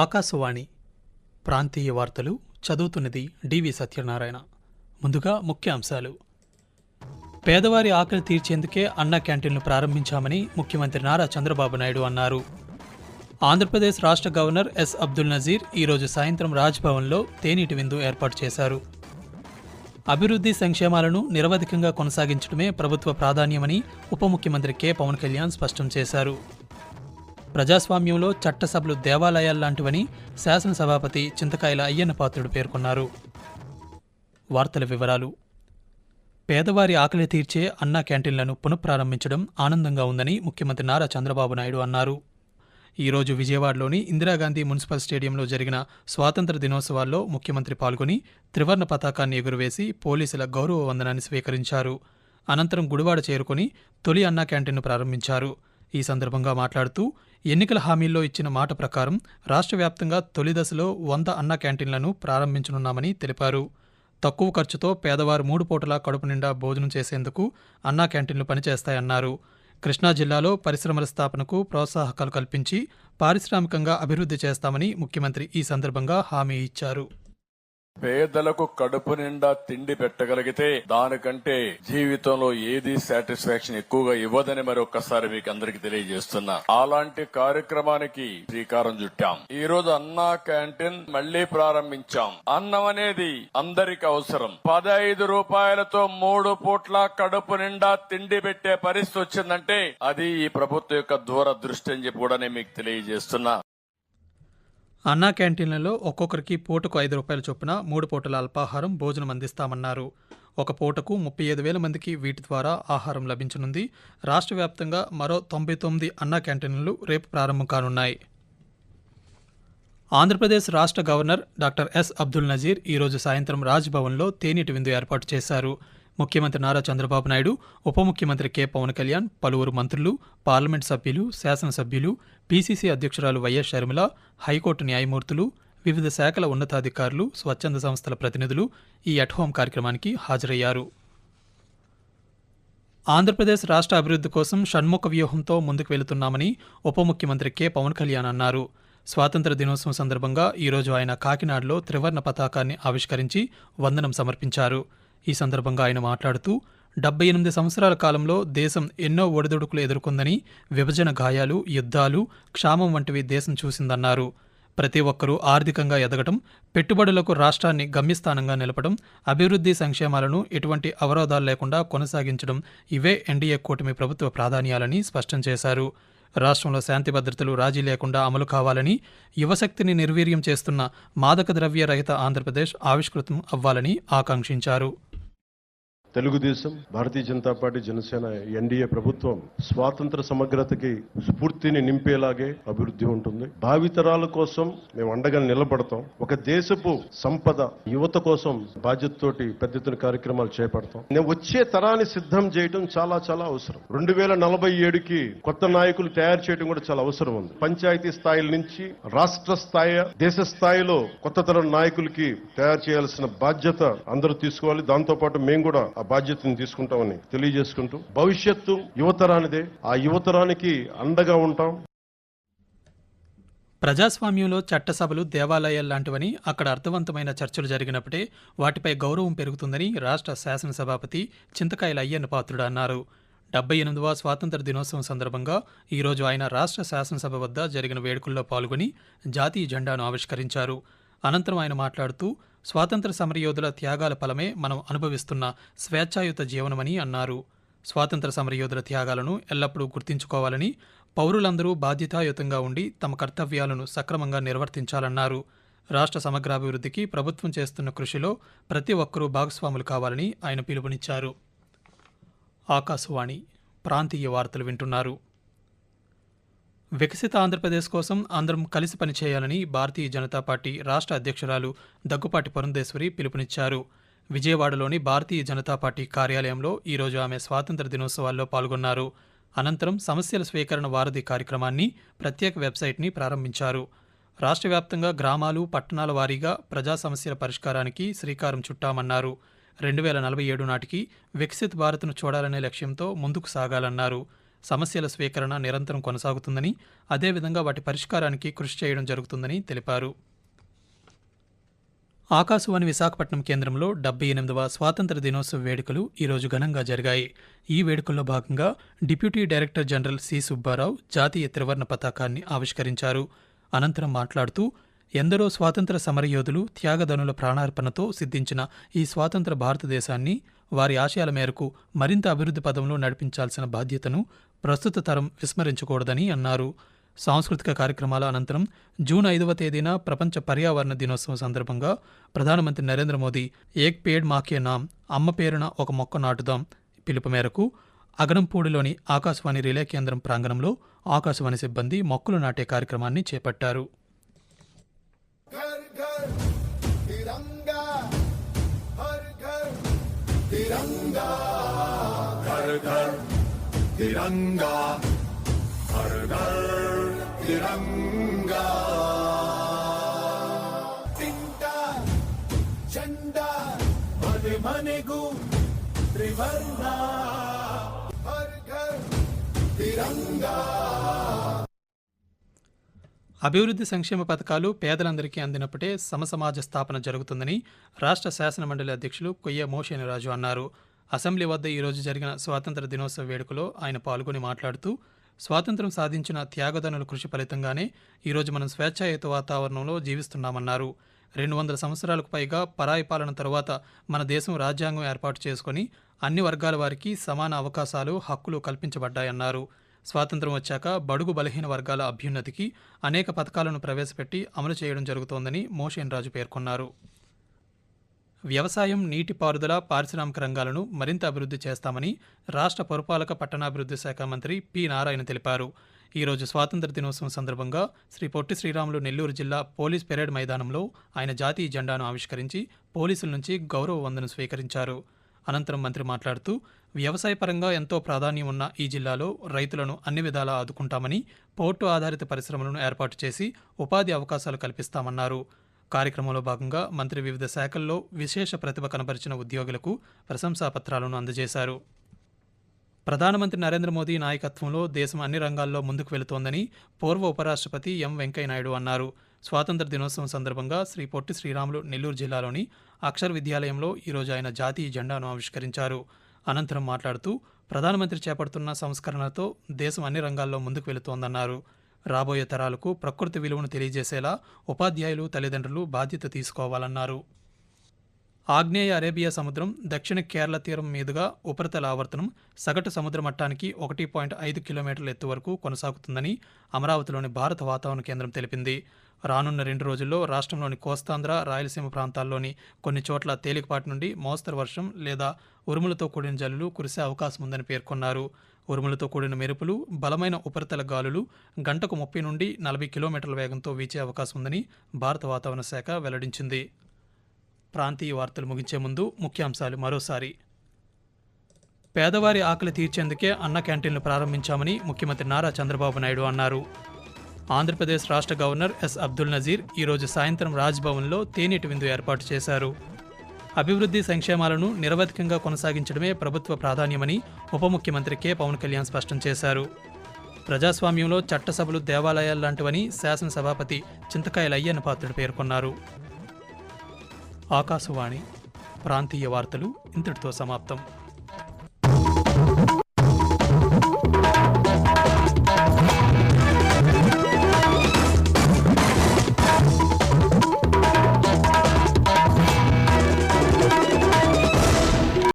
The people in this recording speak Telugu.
ఆకాశవాణి ప్రాంతీయ వార్తలు చదువుతున్నది డివి సత్యనారాయణ. ముందుగా ముఖ్య అంశాలు పేదవారి ఆకలి తీర్చేందుకే అన్న క్యాంటీన్లు ప్రారంభించామని ముఖ్యమంత్రి నారా చంద్రబాబు నాయుడు అన్నారు. ఆంధ్రప్రదేశ్ రాష్ట్ర గవర్నర్ ఎస్ అబ్దుల్ నజీర్ ఈరోజు సాయంత్రం రాజ్భవన్లో తేనీటి విందు ఏర్పాటు చేశారు. అభివృద్ధి సంక్షేమాలను నిరవధికంగా కొనసాగించడమే ప్రభుత్వ ప్రాధాన్యమని ఉప ముఖ్యమంత్రి కె. పవన్ కళ్యాణ్ స్పష్టం చేశారు. ప్రజాస్వామ్యంలో చట్టసభలు దేవాలయాల్లాంటివని శాసనసభాపతి చింతకాయల అయ్యన్న పాత్రుడు పేర్కొన్నారు. వార్తల వివరాలు. పేదవారి ఆకలి తీర్చే అన్నా క్యాంటీన్లను పునఃప్రారంభించడం ఆనందంగా ఉందని ముఖ్యమంత్రి నారా చంద్రబాబు నాయుడు అన్నారు. ఈరోజు విజయవాడలోని ఇందిరాగాంధీ మున్సిపల్ స్టేడియంలో జరిగిన స్వాతంత్ర దినోత్సవాల్లో ముఖ్యమంత్రి పాల్గొని త్రివర్ణ పతాకాన్ని ఎగురవేసి పోలీసుల గౌరవ వందనాన్ని స్వీకరించారు. అనంతరం గుడివాడ చేరుకొని తొలి అన్నా క్యాంటీన్ను ప్రారంభించారు. ఈ సందర్భంగా మాట్లాడుతూ ఎన్నికల హామీల్లో ఇచ్చిన మాట ప్రకారం రాష్ట్ర వ్యాప్తంగా తొలి దశలో వంద అన్నా క్యాంటీన్లను ప్రారంభించనున్నామని తెలిపారు. తక్కువ ఖర్చుతో పేదవారు మూడు పూటల కడుపు నిండా భోజనం చేసేందుకు అన్నా క్యాంటీన్లు పనిచేస్తాయన్నారు. కృష్ణా జిల్లాలో పరిశ్రమల స్థాపనకు ప్రోత్సాహకాలు కల్పించి పారిశ్రామికంగా అభివృద్ధి చేస్తామని ముఖ్యమంత్రి ఈ సందర్భంగా హామీ ఇచ్చారు. పేదలకు కడుపు నిండా తిండి పెట్టగలిగితే దానికంటే జీవితంలో ఏది సాటిస్ఫాక్షన్ ఎక్కువగా ఇవ్వదని మరి ఒక్కసారి మీకు అందరికి తెలియజేస్తున్నా. అలాంటి కార్యక్రమానికి శ్రీకారం చుట్టాం. ఈ రోజు అన్నా క్యాంటీన్ మళ్ళీ ప్రారంభించాం. అన్నం అనేది అందరికి అవసరం. పదహైదు రూపాయలతో మూడు పూట్ల కడుపు నిండా తిండి పెట్టే పరిస్థితి వచ్చిందంటే అది ఈ ప్రభుత్వం యొక్క దూరదృష్టి అని చెప్పి కూడా నేను మీకు తెలియజేస్తున్నా. అన్నా క్యాంటీన్లలో ఒక్కొక్కరికి పూటకు ఐదు రూపాయల చొప్పున మూడు పూటల అల్పాహారం భోజనం అందిస్తామన్నారు. ఒక పూటకు ముప్పై ఐదు వేల మందికి వీటి ద్వారా ఆహారం లభించనుంది. రాష్ట్ర వ్యాప్తంగా మరో తొంభై తొమ్మిది అన్నా క్యాంటీన్లు రేపు ప్రారంభం కానున్నాయి. ఆంధ్రప్రదేశ్ రాష్ట్ర governor doctor S Abdul Nazeer ఈరోజు సాయంత్రం రాజ్భవన్లో తేనీటి విందు ఏర్పాటు చేశారు. ముఖ్యమంత్రి నారా చంద్రబాబు నాయుడు ఉప ముఖ్యమంత్రి కె. పవన్ కళ్యాణ్ పలువురు మంత్రులు పార్లమెంట్ సభ్యులు శాసనసభ్యులు పీసీసీ అధ్యక్షురాలు వైఎస్ షర్మిల హైకోర్టు న్యాయమూర్తులు వివిధ శాఖల ఉన్నతాధికారులు స్వచ్ఛంద సంస్థల ప్రతినిధులు ఈ అట్ హోం కార్యక్రమానికి హాజరయ్యారు. ఆంధ్రప్రదేశ్ రాష్ట్ర అభివృద్ధి కోసం షణ్ముఖ వ్యూహంతో ముందుకు వెళుతున్నామని ఉప ముఖ్యమంత్రి కె. పవన్ కళ్యాణ్ అన్నారు. స్వాతంత్ర దినోత్సవం సందర్భంగా ఈరోజు ఆయన కాకినాడలో త్రివర్ణ పతాకాన్ని ఆవిష్కరించి వందనం సమర్పించారు. ఈ సందర్భంగా ఆయన మాట్లాడుతూ డెబ్బై ఎనిమిది సంవత్సరాల కాలంలో దేశం ఎన్నో ఒడిదుడుకులు ఎదుర్కొందని విభజన గాయాలు యుద్ధాలు క్షామం వంటివి దేశం చూసిందన్నారు. ప్రతి ఒక్కరూ ఆర్థికంగా ఎదగటం పెట్టుబడులకు రాష్ట్రాన్ని గమ్యస్థానంగా నిలపడం అభివృద్ధి సంక్షేమాలను ఎటువంటి అవరోధాలు లేకుండా కొనసాగించడం ఇవే ఎన్డీఏ కూటమి ప్రభుత్వ ప్రాధాన్యాలని స్పష్టం చేశారు. రాష్ట్రంలో శాంతి భద్రతలు రాజీ లేకుండా అమలు కావాలని యువశక్తిని నిర్వీర్యం చేస్తున్న మాదక ద్రవ్య రహిత ఆంధ్రప్రదేశ్ ఆవిష్కృతం అవ్వాలని ఆకాంక్షించారు. తెలుగుదేశం భారతీయ జనతా పార్టీ జనసేన ఎన్డీఏ ప్రభుత్వం స్వాతంత్ర సమగ్రతకి స్ఫూర్తిని నింపేలాగే అభివృద్ధి ఉంటుంది. భావితరాల కోసం మేము అండగా నిలబడతాం. ఒక దేశపు సంపద యువత కోసం బాధ్యతతోటి పెద్ద ఎత్తున కార్యక్రమాలు చేపడతాం. నేను వచ్చే తరాన్ని సిద్ధం చేయడం చాలా చాలా అవసరం. రెండు వేల నలభై ఏడుకి కొత్త నాయకులు తయారు చేయడం కూడా చాలా అవసరం ఉంది. పంచాయతీ స్థాయిల నుంచి రాష్ట్ర స్థాయి దేశ స్థాయిలో కొత్త తరం నాయకులకి తయారు చేయాల్సిన బాధ్యత అందరూ తీసుకోవాలి. దాంతోపాటు మేము కూడా బాధ్యతను తీసుకుంటామని తెలియజేసుకుంటూ భవిష్యత్తు యువతరానిదే. ఆ యువతరానికి అండగా ఉంటాం. ప్రజాస్వామ్యంలో చట్టసభలు దేవాలయాల్లాంటివని అక్కడ అర్థవంతమైన చర్చలు జరిగినప్పుడే వాటిపై గౌరవం పెరుగుతుందని రాష్ట్ర శాసనసభాపతి చింతకాయల అయ్యన్న పాత్రుడు అన్నారు. డెబ్బై ఎనిమిదవ స్వాతంత్ర దినోత్సవం సందర్భంగా ఈరోజు ఆయన రాష్ట్ర శాసనసభ వద్ద జరిగిన వేడుకల్లో పాల్గొని జాతీయ జెండాను ఆవిష్కరించారు. అనంతరం ఆయన మాట్లాడుతూ స్వాతంత్ర సమరయోధుల త్యాగాల ఫలమే మనం అనుభవిస్తున్న స్వేచ్ఛాయుత జీవనమని అన్నారు. స్వాతంత్ర సమరయోధుల త్యాగాలను ఎల్లప్పుడూ గుర్తించుకోవాలని పౌరులందరూ బాధ్యతాయుతంగా ఉండి తమ కర్తవ్యాలను సక్రమంగా నిర్వర్తించాలన్నారు. రాష్ట్ర సమగ్రాభివృద్ధికి ప్రభుత్వం చేస్తున్న కృషిలో ప్రతి ఒక్కరూ భాగస్వాములు కావాలని ఆయన పిలుపునిచ్చారు. ఆకాశవాణి ప్రాంతీయ వార్తలు వింటున్నారు. వికసిత ఆంధ్రప్రదేశ్ కోసం అందరం కలిసి పనిచేయాలని భారతీయ జనతా పార్టీ రాష్ట్ర అధ్యక్షురాలు దగ్గుపాటి పురంధేశ్వరి పిలుపునిచ్చారు. విజయవాడలోని భారతీయ జనతా పార్టీ కార్యాలయంలో ఈరోజు ఆమె స్వాతంత్ర దినోత్సవాల్లో పాల్గొన్నారు. అనంతరం సమస్యల స్వీకరణ వారధి కార్యక్రమాన్ని ప్రత్యేక వెబ్సైట్ని ప్రారంభించారు. రాష్ట్ర వ్యాప్తంగా గ్రామాలు పట్టణాల వారీగా ప్రజా సమస్యల పరిష్కారానికి శ్రీకారం చుట్టామన్నారు. రెండు వేల నలభై ఏడు నాటికి వికసిత్ భారత్ను చూడాలనే లక్ష్యంతో ముందుకు సాగాలన్నారు. సమస్యల స్వీకరణ నిరంతరం కొనసాగుతుందని అదేవిధంగా వాటి పరిష్కారానికి కృషి చేయడం జరుగుతుందని తెలిపారు. ఆకాశవాణి విశాఖపట్నం కేంద్రంలో డెబ్బై ఎనిమిదవ స్వాతంత్ర దినోత్సవ వేడుకలు ఈరోజు ఘనంగా జరిగాయి. ఈ వేడుకల్లో భాగంగా deputy director general C. Subbarao జాతీయ త్రివర్ణ పతాకాన్ని ఆవిష్కరించారు. అనంతరం మాట్లాడుతూ ఎందరో స్వాతంత్ర సమరయోధులు త్యాగదనుల ప్రాణార్పణతో సిద్ధించిన ఈ స్వాతంత్ర భారతదేశాన్ని వారి ఆశయాల మేరకు మరింత అభివృద్ధి పదంలో నడిపించాల్సిన బాధ్యతను ప్రస్తుత తరం విస్మరించకూడదని అన్నారు. సాంస్కృతిక కార్యక్రమాల అనంతరం జూన్ ఐదవ తేదీన ప్రపంచ పర్యావరణ దినోత్సవం సందర్భంగా ప్రధానమంత్రి నరేంద్ర మోదీ ఏక్ పేడ్ మాకే నామ్ అమ్మ పేరున ఒక మొక్క నాటుదాం పిలుపు మేరకు అగనంపూడిలోని ఆకాశవాణి రిలే కేంద్రం ప్రాంగణంలో ఆకాశవాణి సిబ్బంది మొక్కలు నాటే కార్యక్రమాన్ని చేపట్టారు. అభివృద్ధి సంక్షేమ పథకాలు పేదలందరికీ అందినప్పుడే సమసమాజ స్థాపన జరుగుతుందని రాష్ట్ర శాసనమండలి అధ్యక్షులు కొయ్య మోషేనరాజు అన్నారు. అసెంబ్లీ వద్ద ఈరోజు జరిగిన స్వాతంత్ర దినోత్సవ వేడుకలో ఆయన పాల్గొని మాట్లాడుతూ స్వాతంత్రం సాధించిన త్యాగదనుల కృషి ఫలితంగానే ఈరోజు మనం స్వేచ్ఛాయుత వాతావరణంలో జీవిస్తున్నామన్నారు. రెండు వందల సంవత్సరాలకు పైగా పరాయి పాలన తరువాత మన దేశం రాజ్యాంగం ఏర్పాటు చేసుకొని అన్ని వర్గాల వారికి సమాన అవకాశాలు హక్కులు కల్పించబడ్డాయన్నారు. స్వాతంత్రం వచ్చాక బడుగు బలహీన వర్గాల అభ్యున్నతికి అనేక పథకాలను ప్రవేశపెట్టి అమలు చేయడం జరుగుతోందని మోషేన్ రాజు పేర్కొన్నారు. వ్యవసాయం నీటిపారుదల పారిశ్రామిక రంగాలను మరింత అభివృద్ధి చేస్తామని రాష్ట్ర పురపాలక పట్టణాభివృద్ధి శాఖ మంత్రి పి నారాయణ తెలిపారు. ఈరోజు స్వాతంత్ర దినోత్సవం సందర్భంగా శ్రీ పొట్టి శ్రీరాములు నెల్లూరు జిల్లా పోలీస్ పెరేడ్ మైదానంలో ఆయన జాతీయ జెండాను ఆవిష్కరించి పోలీసుల నుంచి గౌరవ వందను స్వీకరించారు. అనంతరం మంత్రి మాట్లాడుతూ వ్యవసాయపరంగా ఎంతో ప్రాధాన్యం ఉన్న ఈ జిల్లాలో రైతులను అన్ని విధాలా ఆదుకుంటామని పోర్టు ఆధారిత పరిశ్రమలను ఏర్పాటు చేసి ఉపాధి అవకాశాలు కల్పిస్తామన్నారు. కార్యక్రమంలో భాగంగా మంత్రి వివిధ శాఖల్లో విశేష ప్రతిభ కనబరిచిన ఉద్యోగులకు ప్రశంసా పత్రాలను అందజేశారు. ప్రధానమంత్రి నరేంద్ర మోదీ నాయకత్వంలో దేశం అన్ని రంగాల్లో ముందుకు వెళుతోందని పూర్వ ఉపరాష్ట్రపతి ఎం వెంకయ్యనాయుడు అన్నారు. స్వాతంత్ర దినోత్సవం సందర్భంగా శ్రీ పొట్టి శ్రీరాములు నెల్లూరు జిల్లాలోని అక్షర్ విద్యాలయంలో ఈరోజు ఆయన జాతీయ జెండాను ఆవిష్కరించారు. అనంతరం మాట్లాడుతూ ప్రధానమంత్రి చేపడుతున్న సంస్కరణలతో దేశం అన్ని రంగాల్లో ముందుకు వెళుతోందన్నారు. రాబోయే తరాలకు ప్రకృతి విలువను తెలియజేసేలా ఉపాధ్యాయులు తల్లిదండ్రులు బాధ్యత తీసుకోవాలన్నారు. ఆగ్నేయ అరేబియా సముద్రం దక్షిణ కేరళ తీరం మీదుగా ఉపరితల ఆవర్తనం సగటు సముద్ర మట్టానికి ఒకటి పాయింట్ ఐదు కిలోమీటర్ల ఎత్తు వరకు కొనసాగుతుందని అమరావతిలోని భారత వాతావరణ కేంద్రం తెలిపింది. రానున్న రెండు రోజుల్లో రాష్ట్రంలోని కోస్తాంధ్ర రాయలసీమ ప్రాంతాల్లోని కొన్ని చోట్ల తేలికపాటి నుండి మోస్తరు వర్షం లేదా ఉరుములతో కూడిన జల్లులు కురిసే అవకాశం ఉందని పేర్కొన్నారు. ఉరుములతో కూడిన మెరుపులు బలమైన ఉపరితల గాలులు గంటకు ముప్పై నుండి నలభై కిలోమీటర్ల వేగంతో వీచే అవకాశం ఉందని భారత వాతావరణ శాఖ వెల్లడించింది. ప్రాంతీయ వార్తలు ముగించే ముందు ముఖ్యాంశాలు మరోసారి. పేదవారి ఆకలి తీర్చేందుకే అన్న క్యాంటీన్లు ప్రారంభించామని ముఖ్యమంత్రి నారా చంద్రబాబు నాయుడు అన్నారు. ఆంధ్రప్రదేశ్ రాష్ట్ర గవర్నర్ ఎస్ అబ్దుల్ నజీర్ ఈరోజు సాయంత్రం రాజ్భవన్లో తేనెటి విందు ఏర్పాటు చేశారు. అభివృద్ధి సంక్షేమాలను నిరవధికంగా కొనసాగించడమే ప్రభుత్వ ప్రాధాన్యమని ఉప ముఖ్యమంత్రి కె. పవన్ కళ్యాణ్ స్పష్టం చేశారు. ప్రజాస్వామ్యంలో చట్టసభలు దేవాలయాల్లాంటివని శాసనసభాపతి చింతకాయల అయ్యన్న పాత్రుడు పేర్కొన్నారు. ఆకాశవాణి ప్రాంతీయ వార్తలు ఇంతటితో సమాప్తం.